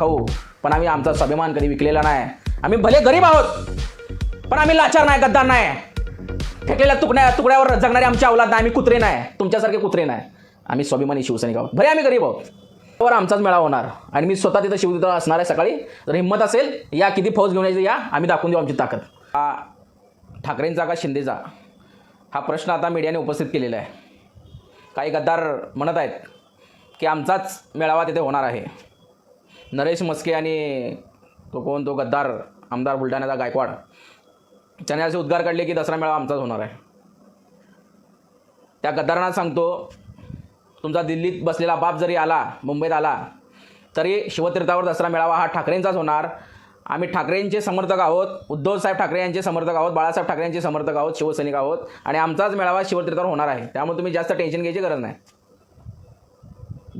खाऊ. पण आम्ही आमचा स्वाभिमान कधी विकलेला नाही. आम्ही भले गरीब आहोत पण आम्ही लाचार नाही गद्दार नाही. फेकलेल्या तुकड्या तुकड्यावर जगणारे आमच्या अवलाद नाही आम्ही कुत्रे नाही. तुमच्यासारखे कुत्रे नाही. आम्ही स्वाभिमानी शिवसैनिक आहोत. भले आम्ही गरीब आहोत त्यावर आमचाच मेळा होणार. आणि मी स्वतः तिथं शिव तिथं असणार आहे सकाळी. जर हिंमत असेल या किती फौज घेऊन यायची या. आम्ही दाखवून देऊ आमची ताकद. हा ठाकरेंचा का शिंदेचा. हा प्रश्न आता मीडियाने उपस्थित केलेला आहे. काही गद्दार म्हणत आहेत की आमचाच मेळावा तिथे होणार आहे. नरेश मस्के आणि तो कोण? तो गद्दार आमदार बुलढाण्याचा गायकवाड. त्याने असे उद्गार काढले की दसरा मेळावा आमचाच होणार आहे. त्या गद्दारांना सांगतो तुमचा दिल्लीत बसलेला बाप जरी आला मुंबईत आला तरी शिवतीर्थावर दसरा मेळावा हा ठाकरेंचाच होणार. आम्ही ठाकरेंचे समर्थक आहोत उद्धवसाहेब ठाकरे यांचे समर्थक आहोत बाळासाहेब ठाकरे यांचे समर्थक आहोत शिवसैनिक आहोत आणि आमचाच मेळावा शिवतीर्थावर होणार आहे. त्यामुळे तुम्ही जास्त टेन्शन घ्यायची गरज नाही.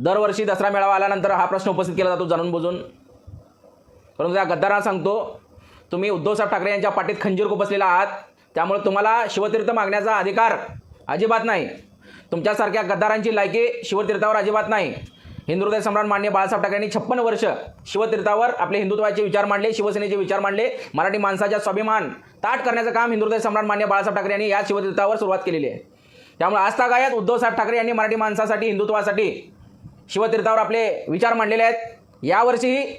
दरवर्षी दसरा मेळावा आल्यानंतर हा प्रश्न उपस्थित केला जातो जाणून बुजून. परंतु त्या गद्दारांना सांगतो तुम्ही उद्धवसाहेब ठाकरे यांच्या पाठीत खंजीर बसलेला आहात. त्यामुळे तुम्हाला शिवतीर्थ मागण्याचा अधिकार अजिबात नाही. तुमच्यासारख्या गद्दारांची लायकी शिवतीर्थावर अजिबात नाही. हिंदुहृदय सम्राट मान्य बाळासाहेब ठाकरेंनी छप्पन्न छप्पन वर्ष शिवतीर्थावर आपले हिंदुत्वाचे विचार मांडले शिवसेनेचे विचार मांडले मराठी माणसाच्या स्वाभिमान ताट करण्याचं काम हिंदुहृदय सम्राट मान्य बाळासाहेब ठाकरे यांनी या शिवतीर्थावर सुरुवात केलेली आहे. त्यामुळे आजतागायत उद्धवसाहेब ठाकरे यांनी मराठी माणसासाठी हिंदुत्वासाठी शिवतीर्थावर आपले विचार मांडलेले आहेत. यावर्षीही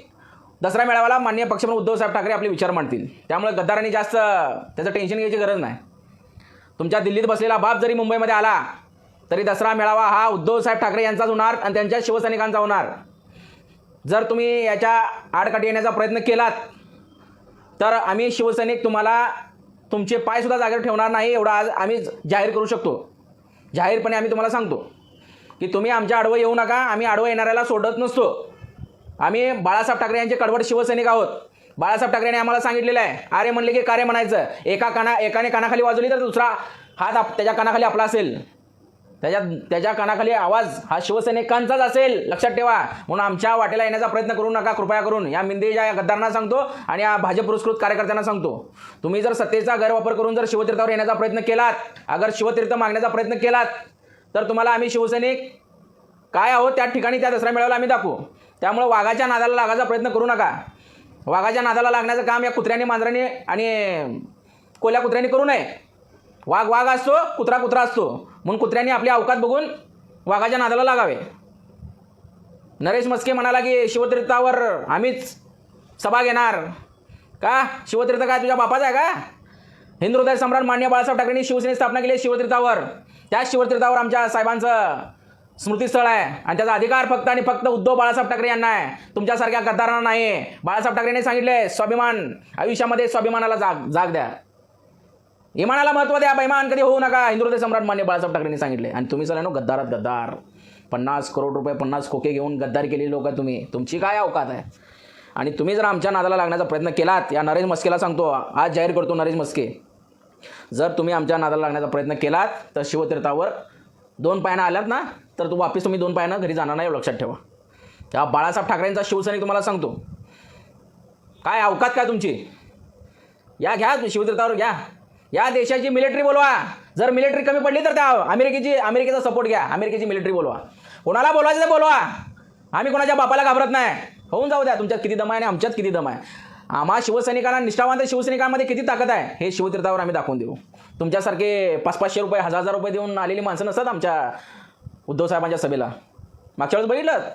दसरा मेळाव्याला माननीय पक्षप्रमुख उद्धवसाहेब ठाकरे आपले विचार मांडतील. त्यामुळे गद्दारांनी जास्त त्याचं टेन्शन घ्यायची गरज नाही. तुमच्या दिल्लीत बसलेला बाप जरी मुंबईमध्ये आला तरी दसरा मेळावा हा उद्धवसाहेब ठाकरे यांचाच होणार आणि त्यांच्या शिवसैनिकांचा होणार. जर तुम्ही याच्या आडकाठी येण्याचा प्रयत्न केलात तर आम्ही शिवसैनिक तुम्हाला तुमचे पायसुद्धा जागेवर ठेवणार नाही एवढा आज आम्ही जाहीर करू शकतो. जाहीरपणे आम्ही तुम्हाला सांगतो. की तुम्ही आमच्या आडवं येऊ नका आम्ही आडवं येणाऱ्याला सोडत नसतो. आम्ही बाळासाहेब ठाकरे यांचे कडवड शिवसैनिक आहोत. बाळासाहेब ठाकरेंनी आम्हाला सांगितलेलं आहे. अरे म्हणले की कार्य म्हणायचं. एका काना एकाने कानाखाली वाजवली तर दुसरा हात आप त्याच्या कानाखाली आपला असेल. त्याच्या त्याच्या कानाखाली आवाज हा शिवसैनिकांचाच असेल. लक्षात ठेवा. म्हणून आमच्या वाटेला येण्याचा प्रयत्न करू नका कृपया करून. या मिंदेच्या या गद्दारांना सांगतो आणि या भाजप पुरस्कृत कार्यकर्त्यांना सांगतो. तुम्ही जर सत्तेचा गैरवापर करून जर शिवतीर्थावर येण्याचा प्रयत्न केलात अगर शिवतीर्थ मागण्याचा प्रयत्न केलात तर तुम्हाला आम्ही शिवसैनिक काय आहो त्या ठिकाणी त्या दसरा मेळाव्याला आम्ही दाखवू. त्यामुळं वाघाच्या नादाला लागायचा प्रयत्न करू नका. वाघाच्या नादाला लागण्याचं काम या कुत्र्याने मांजराने आणि कोल्या कुत्र्याने करू नये. वाघ वाघ असतो कुत्रा कुत्रा असतो. म्हणून कुत्र्याने आपली अवकात बघून वाघाच्या नादाला लागावे. नरेश मस्के म्हणाला की शिवतीर्थावर आम्हीच सभा घेणार. का? शिवतीर्थ काय तुझ्या बापाचा आहे का? हिंदू हृदय सम्राट मान्य बाळासाहेब ठाकरेंनी शिवसेने स्थापना केली शिवतीर्थावर. त्याच शिवतीर्थावर आमच्या साहेबांचं स्मृतीस्थळ आहे. आणि त्याचा अधिकार फक्त आणि फक्त उद्धव बाळासाहेब ठाकरे यांना आहे. तुमच्यासारख्या गद्दारांना नाही बाळासाहेब ठाकरेंनी सांगितले स्वाभिमान. आयुष्यामध्ये स्वाभिमानाला जाग जाग द्या. इमानाला महत्त्व द्या बैमान कधी होऊ नका. हिंदू सम्राट मान्य बाळासाहेब ठाकरेंनी सांगितले आणि तुम्ही सगळ्यांनो गद्दारात गद्दार. पन्नास करोड रुपये पन्नास खोके घेऊन गद्दार केलेली लोक तुम्ही. तुमची काय अवकात आहे? आणि तुम्ही जर आमच्या नादाला लागण्याचा प्रयत्न केलात या नरेश मस्केला सांगतो आज जाहीर करतो नरेश मस्के. जर तुम्ही आमच्या नादाला लागण्याचा प्रयत्न केलात तर शिवतीर्थावर दोन पायानं आल्यात ना? तर तो वापस तुम्ही दोन पायानं घरी जाणार नाही लक्षात ठेवा. त्या बाळासाहेब ठाकरेंचा शिवसैनिक तुम्हाला सांगतो. काय अवकात काय तुमची? या घ्या शिवतीर्थावर घ्या. या देशाची मिलिटरी बोलवा. जर मिलिटरी कमी पडली तर त्या अमेरिकेची अमेरिकेचा सपोर्ट घ्या. अमेरिकेची मिलिटरी बोलवा. कोणाला बोलवायचं तर बोलवा. आम्ही कोणाच्या बापाला घाबरत नाही. होऊन जाऊ द्या. तुमच्यात किती दम आहे आणि आमच्यात किती दम आहे. आम्हा शिवसैनिकांना निष्ठावंत शिवसैनिकांमध्ये किती ताकद आहे हे शिवतीर्थावर आम्ही दाखवून देऊ. तुमच्यासारखे पाच पाचशे रुपये हजार हजार रुपये देऊन आलेली माणसं नसतात आमच्या उद्धव साहेबांच्या सभेला. मागच्या वेळेस बघितलं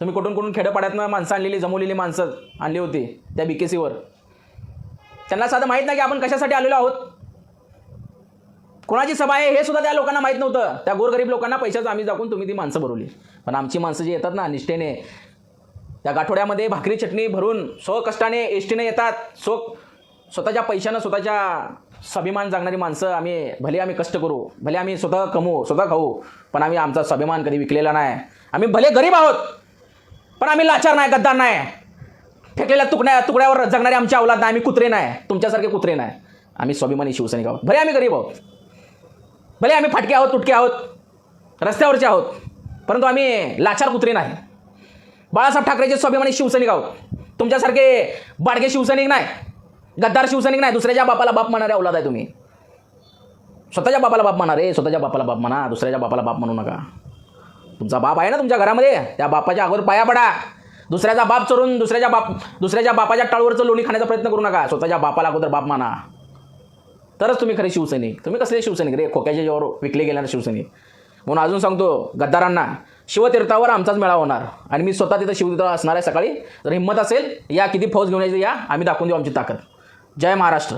तुम्ही कुठून कुठून खेड्यापाड्यातनं माणसं आणलेली जमवलेली माणसं आणली होती त्या बी के सीवर त्यांना साधं माहीत नाही की आपण कशासाठी आलेलो आहोत. कोणाची सभा आहे हे सुद्धा त्या लोकांना माहीत नव्हतं. त्या गोरगरीब लोकांना पैशाचं आम्ही दाखवून तुम्ही ती माणसं भरवली. पण आमची माणसं जी येतात ना निष्ठेने त्या गाठोड्यामध्ये भाकरी चटणी भरून स्वकष्टाने एस टीने येतात. स्व स्वतःच्या पैशानं स्वतःच्या स्वाभिमान जागणारी माणसं आम्ही भले आम्ही कष्ट करू भले आम्ही स्वतः कमवू स्वतः खाऊ पण आम्ही आमचा स्वाभिमान कधी विकलेला नाही. आम्ही भले गरीब आहोत पण आम्ही लाचार नाही गद्दार नाही. फेकलेल्या तुकड्या तुकड्यावर जगणारे आमच्या अवलाद नाही आम्ही कुत्रे नाही तुमच्यासारखे कुत्रे नाही. आम्ही स्वाभिमानी शिवसैनिक आहोत. भले आम्ही गरीब आहोत भले आम्ही फाटके आहोत तुटके आहोत रस्त्यावरचे आहोत परंतु आम्ही लाचार कुत्रे नाही. बाळासाहेब ठाकरेचे स्वाभिमानी शिवसैनिक आहोत. तुमच्यासारखे बाडगे शिवसैनिक नाही. गद्दार शिवसैनिक नाही दुसऱ्याच्या बापाला बाप म्हणणारे औलाद आहे तुम्ही. स्वतःच्या बापाला बाप म्हणा रे स्वतःच्या बापाला बाप म्हणा दुसऱ्याच्या बापाला बाप म्हणू नका. तुमचा बाप आहे ना तुमच्या घरामध्ये? त्या बापाच्या अगोदर पाया पडा. दुसऱ्याचा बाप चोरून दुसऱ्याच्या बाप दुसऱ्याच्या बापाच्या टाळूवरचं लोणी खाण्याचा प्रयत्न करू नका. स्वतःच्या बापाला अगोदर बाप माना. तरच तुम्ही खरे शिवसैनिक. तुम्ही कसले शिवसैनिक रे? खोक्याच्या जेव्हा विकले ना शिवसैनिक. म्हणून अजून सांगतो गद्दारांना शिवतीर्थावर आमचाच मेळा होणार. आणि मी स्वतः तिथं शिवतीर्थ असणार आहे सकाळी. जर हिंमत असेल या किती फौज घेऊन यायची या आम्ही दाखवून देऊ आमची ताकद. जय महाराष्ट्र.